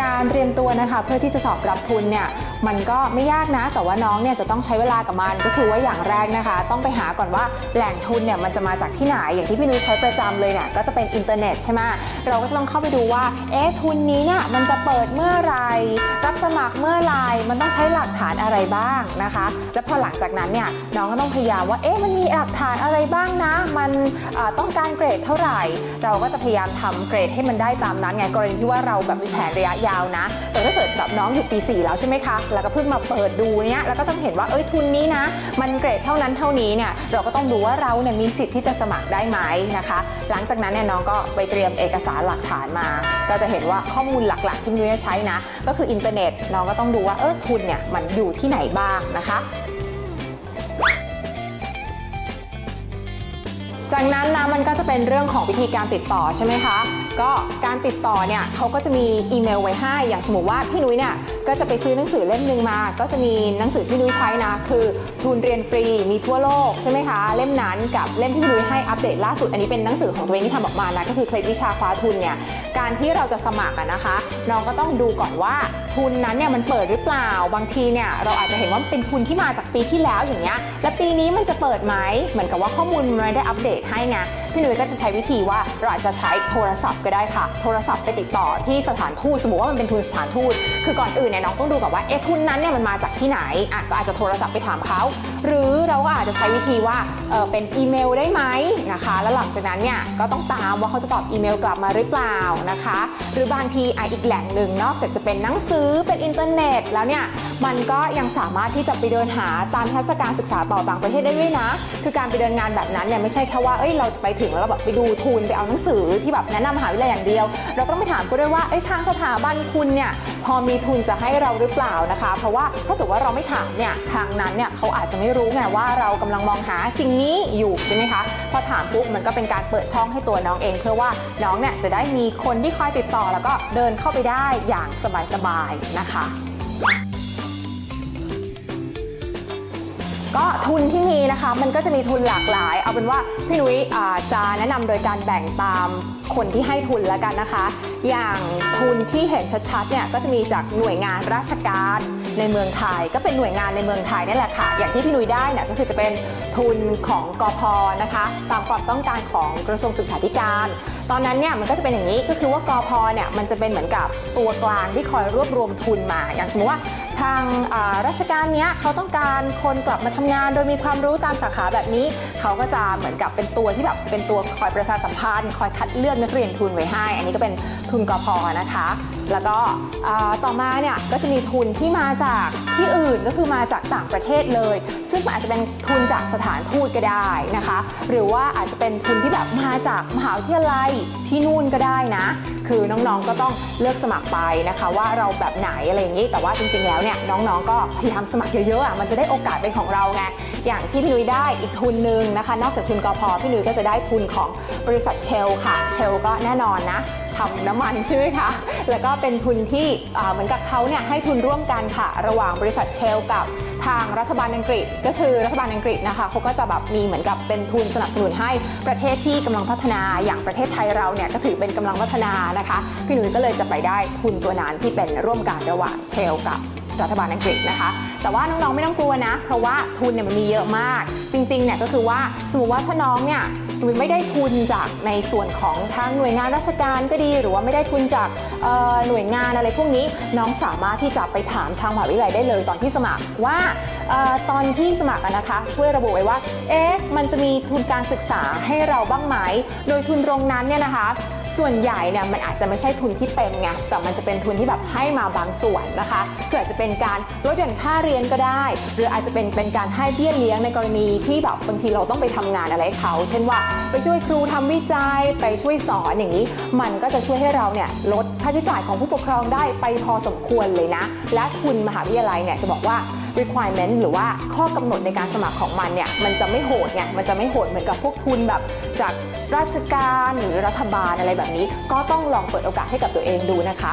การเตรียมตัวนะคะ เพื่อที่จะสอบรับทุนเนี่ย มันก็ไม่ยากนะ แต่ว่าน้องเนี่ยจะต้องใช้เวลากับมันก็คือว่าอย่างแรกนะคะ ต้องไปหาก่อนว่าแหล่งทุนเนี่ยมันจะมาจากที่ไหนอย่างที่พี่นุ้ยใช้ประจำเลยเนี่ยก็จะเป็นอินเทอร์เน็ตใช่ไหมเราก็จะต้องเข้าไปดูว่าเอ๊ะทุนนี้เนี่ยมันจะเปิดเมื่อไรรับสมัครเมื่อไรมันต้องใช้หลักฐานอะไรบ้างนะคะ แล้วพอหลังจากนั้นเนี่ยน้องก็ต้องพยายามว่าเอ๊ะมันมีหลักฐานอะไรบ้างนะ มันต้องการเกรดเท่าไหร่ เราก็จะพยายามทำเกรดให้มันได้ตามนั้นไงกรณีที่ว่าเราแบบมีแผนระยะยาวนะ แต่ถ้าเกิดแบบน้องอยู่ปี 4 แล้วใช่ไหมคะแล้วก็เพิ่งมาเปิดดูเนี่ยแล้วก็ต้องเห็นว่าเอ้ยทุนนี้นะ มันเกรดเท่านั้นเท่านี้เนี่ยเราก็ต้องดูว่าเราเนี่ยมีสิทธิ์ที่จะสมัครได้ไหมนะคะ หลังจากนั้นเนี่ยน้องก็ไปเตรียมเอกสารหลักฐานมา ก็จะเห็นว่าข้อมูลหลักๆที่นุ้ยจะใช้นะ ก็คืออินเทอร์เน็ตน้องก็ต้องดูว่าเออทุนเนี่ยมันอยู่ที่ไหนบ้างนะคะจากนั้นนะมันก็จะเป็นเรื่องของวิธีการติดต่อใช่ไหมคะ ก็การติดต่อเนี่ยเขาก็จะมีอีเมลไว้ให้ อย่างสมมติว่าพี่นุ้ยเนี่ยก็จะไปซื้อหนังสือเล่มหนึ่งมา ก็จะมีหนังสือที่นุ้ยใช้นะคือทุนเรียนฟรีมีทั่วโลกใช่ไหมคะ เล่มนั้นกับเล่มที่พี่นุ้ยให้อัปเดตล่าสุดอันนี้เป็นหนังสือของตัวเองที่ทำออกมานะก็คือเคล็ดวิชาคว้าทุนเนี่ยการที่เราจะสมัครอะนะคะ น้องก็ต้องดูก่อนว่าทุนนั้นเนี่ยมันเปิดหรือเปล่าบางทีเนี่ยเราอาจจะเห็นว่าเป็นทุนที่มาจากปีที่แล้วอย่างเงี้ยและปีนี้มันจะเปิดไหมเหมือนกับว่าข้อมูลมันไม่ได้อัปเดตให้ไงพี่นุ้ยก็จะใช้วิธีว่าเราอาจจะใช้โทรศัพท์ก็ได้ค่ะ โทรศัพท์ไปติดต่อที่สถานทูตสมมติว่ามันเป็นทุนสถานทูตคือก่อนอื่นเนี่ยน้องต้องดูก่อนว่าเอ๊ะทุนนั้นเนี่ยมันมาจากที่ไหนอะก็อาจจะโทรศัพท์ไปถามเขาหรือเราก็อาจจะใช้วิธีว่า เเป็นอีเมลได้ไหมนะคะ แล้วหลังจากนั้นเนี่ยก็ต้องตามว่าเขาจะตอบอีเมลกลับมาหรือเปล่านะคะ หรือบางทีอีกแหล่งหนึ่งนอกจากจะเป็นหนังสือเป็นอินเทอร์เน็ต แล้วเนี่ยมันก็ยังสามารถที่จะไปเดินหาตามเทศกาลศึกษาต่อต่างประเทศได้ด้วยนะ คือการไปเดินงานแบบนั้นเนี่ยไม่ใช่แค่ว่าเอ้ยเราจะไปถึงแล้วเราแบบไปดูทุนไปเอาหนังสือที่แบบแนะนำมหาวิทยาลัยอย่างเดียว เราก็ต้องไปถามเขาด้วยว่าเอ้ยทางสถาบันคุณเนี่ยพอมีทุนจะให้เราหรือเปล่านะคะ เพราะว่าถ้าเกิดว่าเราไม่ถามเนี่ยทางนั้นเนี่ยเขาอาจจะไม่รู้ไงว่าเรากำลังมองหาสิ่งนี้อยู่ใช่ไหมคะพอถามปุ๊บมันก็เป็นการเปิดช่องให้ตัวน้องเอง เพื่อว่าน้องเนี่ยจะได้มีคนที่คอยติดต่อ แล้วก็เดินเข้าไปได้อย่างสบายๆนะคะก็ทุนที่มีนะคะมันก็จะมีทุนหลากหลาย เอาเป็นว่าพี่นุ้ยจะแนะนำโดยการแบ่งตามคนที่ให้ทุนแล้วกันนะคะ อย่างทุนที่เห็นชัดๆเนี่ยก็จะมีจากหน่วยงานราชการ ในเมืองไทย ก็เป็นหน่วยงานในเมืองไทยนี่แหละค่ะ อย่างที่พี่นุ้ยได้เนี่ยก็คือจะเป็นทุนของกอพนะคะ ตามความต้องการของกระทรวงศึกษาธิการ ตอนนั้นเนี่ยมันก็จะเป็นอย่างนี้ก็คือว่ากอพเนี่ยมันจะเป็นเหมือนกับตัวกลางที่คอยรวบรวมทุนมา อย่างสมมติว่าทางราชการเนี้ยเขาต้องการคนกลับมาทำงาน โดยมีความรู้ตามสาขาแบบนี้ เขาก็จะเหมือนกับเป็นตัวที่แบบเป็นตัวคอยประชาสัมพันธ์ คอยคัดเลือกนักเรียนทุนไว้ให้ อันนี้ก็เป็นทุนกอพนะคะ แล้วก็ต่อมาเนี่ยก็จะมีทุนที่มาจากที่อื่นก็คือมาจากต่างประเทศเลย ซึ่งอาจจะเป็นทุนจากสถานทูตก็ได้นะคะ หรือว่าอาจจะเป็นทุนที่แบบมาจากมหาวิทยาลัยที่นู่นก็ได้นะ คือน้องๆก็ต้องเลือกสมัครไปนะคะ ว่าเราแบบไหนอะไรอย่างนี้ แต่ว่าจริงๆแล้วเนี่ยน้องๆก็พยายามสมัครเยอะๆอะมันจะได้โอกาสเป็นของเราไงอย่างที่พี่นุ้ยได้อีกทุนหนึ่งนะคะ นอกจากทุนกพพี่นุ้ยก็จะได้ทุนของบริษัทเชลค่ะเชลก็แน่นอนนะ ทำน้ำมันใช่ไหมคะ แล้วก็เป็นทุนที่เหมือนกับเขาเนี่ยให้ทุนร่วมกันค่ะ ระหว่างบริษัทเชลกับทางรัฐบาลอังกฤษ ก็คือรัฐบาลอังกฤษนะคะเขาก็จะแบบมีเหมือนกับเป็นทุนสนับสนุนให้ประเทศที่กำลังพัฒนาอย่างประเทศไทยเราเนี่ยก็ถือเป็นกำลังพัฒนานะคะ พี่หนุ่ยก็เลยจะไปได้ทุนตัวนั้นที่เป็นร่วมกันระหว่างเชลกับรัฐบาลอังกฤษนะคะ แต่ว่าน้องๆไม่ต้องกลัวนะ เพราะว่าทุนเนี่ยมันมีเยอะมาก จริงๆเนี่ยก็คือว่าสมมติว่าถ้าน้องเนี่ย สมมติไม่ได้ทุนจากในส่วนของทางหน่วยงานราชการก็ดี หรือว่าไม่ได้ทุนจากหน่วยงานอะไรพวกนี้น้องสามารถที่จะไปถามทางมหาวิทยาลัยได้เลยตอนที่สมัครว่าออตอนที่สมัครนะคะ ช่วยระบุไว้ว่าเอ๊ะมันจะมีทุนการศึกษาให้เราบ้างไหม โดยทุนตรงนั้นเนี่ยนะคะ ส่วนใหญ่เนี่ยมันอาจจะไม่ใช่ทุนที่เต็มไงแต่มันจะเป็นทุนที่แบบให้มาบางส่วนนะคะเกิดจะเป็นการลดหย่อนค่าเรียนก็ได้ หรืออาจจะเป็นเป็นการให้เบี้ยเลี้ยงในกรณีที่แบบบางทีเราต้องไปทำงานอะไรเขา เช่นว่าไปช่วยครูทำวิจัยไปช่วยสอนอย่างนี้ มันก็จะช่วยให้เราเนี่ยลดค่าใช้จ่ายของผู้ปกครองได้ไปพอสมควรเลยนะ และทุนมหาวิทยาลัยเนี่ยจะบอกว่า requirement หรือว่าข้อกำหนดในการสมัครของมันเนี่ยมันจะไม่โหดไงมันจะไม่โหดเหมือนกับพวกทุนแบบจากราชการหรือรัฐบาลอะไรแบบนี้ ก็ต้องลองเปิดโอกาสให้กับตัวเองดูนะคะ